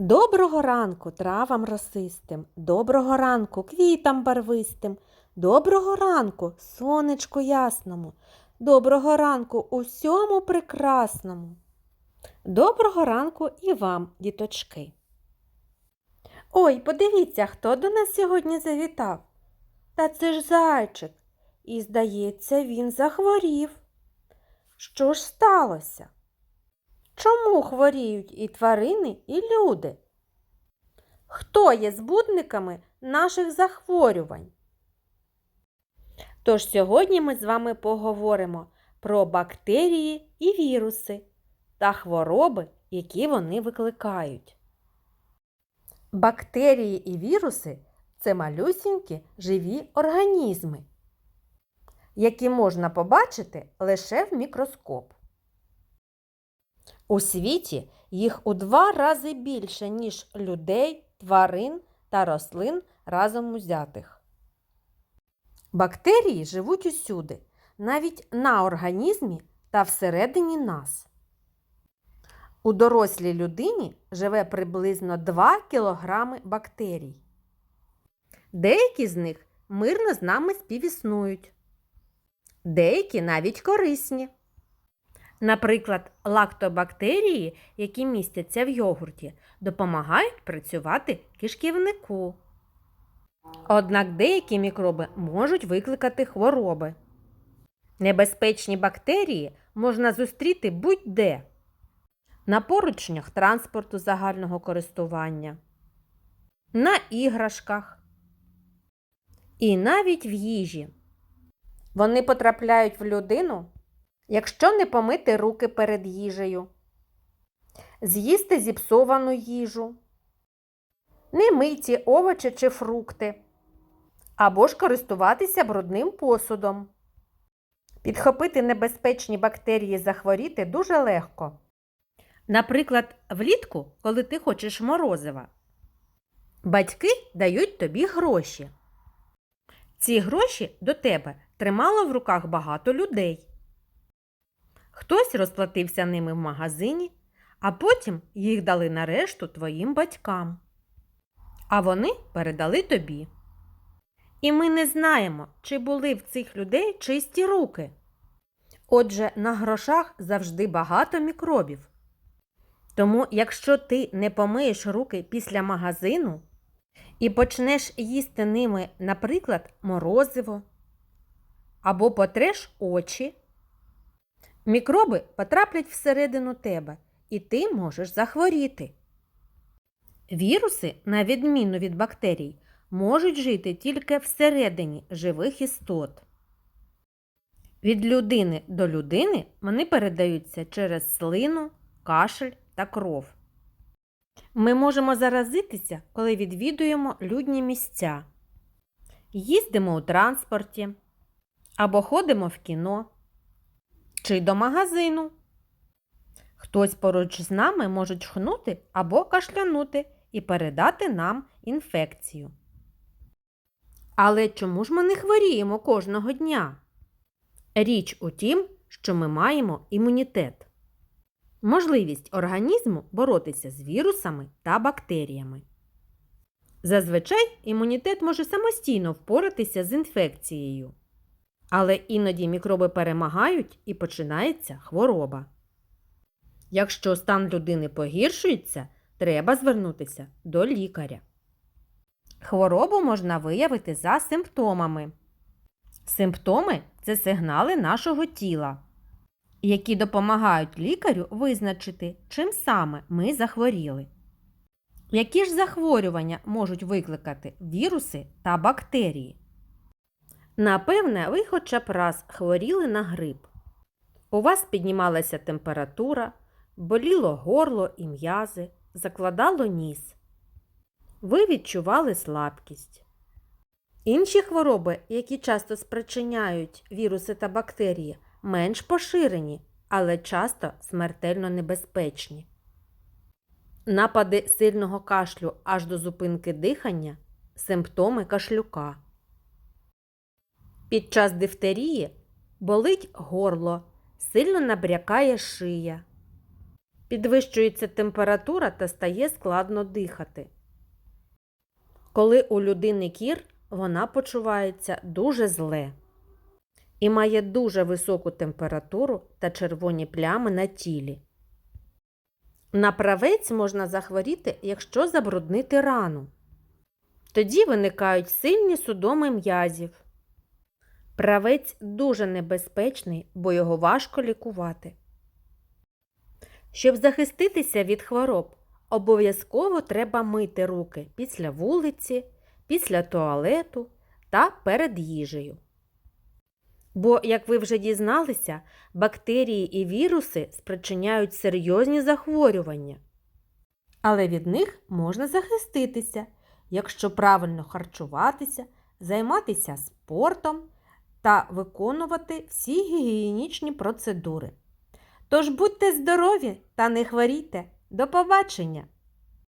Доброго ранку травам росистим, доброго ранку квітам барвистим, доброго ранку сонечку ясному, доброго ранку усьому прекрасному. Доброго ранку і вам, діточки. Ой, подивіться, хто до нас сьогодні завітав. Та це ж зайчик. І, здається, він захворів. Що ж сталося? Чому хворіють і тварини, і люди? Хто є збудниками наших захворювань? Тож сьогодні ми з вами поговоримо про бактерії і віруси та хвороби, які вони викликають. Бактерії і віруси це малюсінькі живі організми, які можна побачити лише в мікроскоп. У світі їх у два рази більше, ніж людей, тварин та рослин разом узятих. Бактерії живуть усюди, навіть на організмі та всередині нас. У дорослій людині живе приблизно 2 кг бактерій. Деякі з них мирно з нами співіснують, деякі навіть корисні. Наприклад, лактобактерії, які містяться в йогурті, допомагають працювати кишківнику. Однак деякі мікроби можуть викликати хвороби. Небезпечні бактерії можна зустріти будь-де на поручнях транспорту загального користування, на іграшках і навіть в їжі. Вони потрапляють в людину якщо не помити руки перед їжею, з'їсти зіпсовану їжу, не миті овочі чи фрукти, або ж користуватися брудним посудом. Підхопити небезпечні бактерії захворіти дуже легко. Наприклад, влітку, коли ти хочеш морозива, батьки дають тобі гроші. Ці гроші до тебе тримало в руках багато людей. Хтось розплатився ними в магазині, а потім їх дали на решту твоїм батькам. А вони передали тобі. І ми не знаємо, чи були в цих людей чисті руки. Отже, на грошах завжди багато мікробів. Тому, якщо ти не помиєш руки після магазину і почнеш їсти ними, наприклад, морозиво, або потреш очі, Мікроби потраплять всередину тебе, і ти можеш захворіти. Віруси, на відміну від бактерій, можуть жити тільки всередині живих істот. Від людини до людини вони передаються через слину, кашель та кров. Ми можемо заразитися, коли відвідуємо людні місця, їздимо у транспорті або ходимо в кіно чи до магазину. Хтось поруч з нами може чхнути або кашлянути і передати нам інфекцію. Але чому ж ми не хворіємо кожного дня? Річ у тім, що ми маємо імунітет. Можливість організму боротися з вірусами та бактеріями. Зазвичай імунітет може самостійно впоратися з інфекцією. Але іноді мікроби перемагають і починається хвороба. Якщо стан людини погіршується, треба звернутися до лікаря. Хворобу можна виявити за симптомами. Симптоми це сигнали нашого тіла, які допомагають лікарю визначити, чим саме ми захворіли. Які ж захворювання можуть викликати віруси та бактерії? Напевне, ви хоча б раз хворіли на грип. У вас піднімалася температура, боліло горло і м'язи, закладало ніс. Ви відчували слабкість. Інші хвороби, які часто спричиняють віруси та бактерії, менш поширені, але часто смертельно небезпечні. Напади сильного кашлю аж до зупинки дихання симптоми кашлюка. Під час дифтерії болить горло, сильно набрякає шия. Підвищується температура та стає складно дихати. Коли у людини кір, вона почувається дуже зле і має дуже високу температуру та червоні плями на тілі. На правець можна захворіти, якщо забруднити рану. Тоді виникають сильні судоми м'язів. Правець дуже небезпечний, бо його важко лікувати. Щоб захиститися від хвороб, обов'язково треба мити руки після вулиці, після туалету та перед їжею. Бо, як ви вже дізналися, бактерії і віруси спричиняють серйозні захворювання. Але від них можна захиститися, якщо правильно харчуватися, займатися спортом та виконувати всі гігієнічні процедури. Тож будьте здорові та не хворійте. До побачення!